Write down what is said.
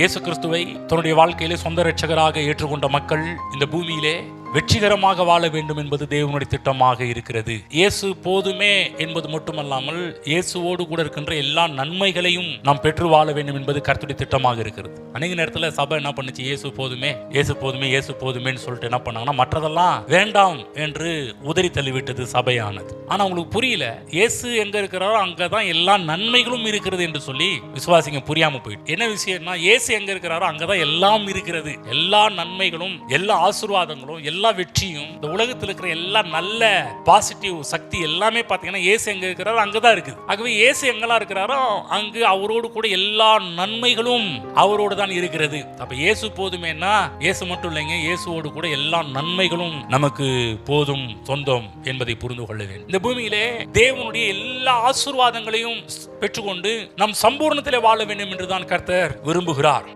இயேசு கிறிஸ்துவை தன்னுடைய வாழ்க்கையிலே சொந்த ரட்சகராக ஏற்றுக்கொண்ட மக்கள் இந்த பூமியிலே வெற்றிகரமாக வாழ வேண்டும் என்பது தேவனுடைய திட்டமாக இருக்கிறது. இயேசு போதுமே என்பது மட்டுமல்லாமல் இயேசுவோடு கூட இருக்கின்ற எல்லா நன்மைகளையும் நாம் பெற்று வாழ வேண்டும் என்பது கருத்துடைய திட்டமாக இருக்கிறது. அநேக நேரத்தில் சபை என்ன பண்ணுச்சு? இயேசு போதுமே இயேசு போதுமே இயேசு போதுமேன்னு சொல்லிட்டு என்ன பண்ணாங்கன்னா மற்றதெல்லாம் வேண்டாம் என்று உதறி தள்ளிவிட்டது சபையானது. ஆனா உங்களுக்கு புரியல இயேசு எங்க இருக்கிறாரோ அங்கதான் எல்லா நன்மைகளும் இருக்கிறது என்று சொல்லி விசுவாசிங்க புரியாம போயிட்டு. என்ன விஷயம்னா இயேசு எங்க இருக்கிறாரோ அங்கதான் எல்லாம் இருக்கிறது. எல்லா நன்மைகளும் எல்லா ஆசீர்வாதங்களும் எல்லா எல்லா வெற்றியும் இந்த உலகத்தில் இருக்கிற எல்லா நல்ல பாசிட்டிவ் சக்தி எல்லாமே பார்த்தீங்கன்னா ஏசு எங்க இருக்கிறாரோ அங்கதான் இருக்குது. ஆகவே ஏசு எங்கெல்லாம் இருக்கிறாரோ அங்கு அவரோடு கூட எல்லா நன்மைகளும் அவரோடு தான் இருக்கிறது. அப்ப இயேசு போதுமேனா இயேசு மட்டும் இல்லைங்க இயேசுவோடு கூட எல்லா நன்மைகளும் நமக்கு போதும் சொந்தம் என்பதை புரிந்து கொள்ள வேண்டும். இந்த பூமியிலே தேவனுடைய எல்லா ஆசீர்வாதங்களையும் பெற்றுக்கொண்டு நம் சம்பூர்ணத்திலே வாழ வேண்டும் என்றுதான் கர்த்தர் விரும்புகிறார்.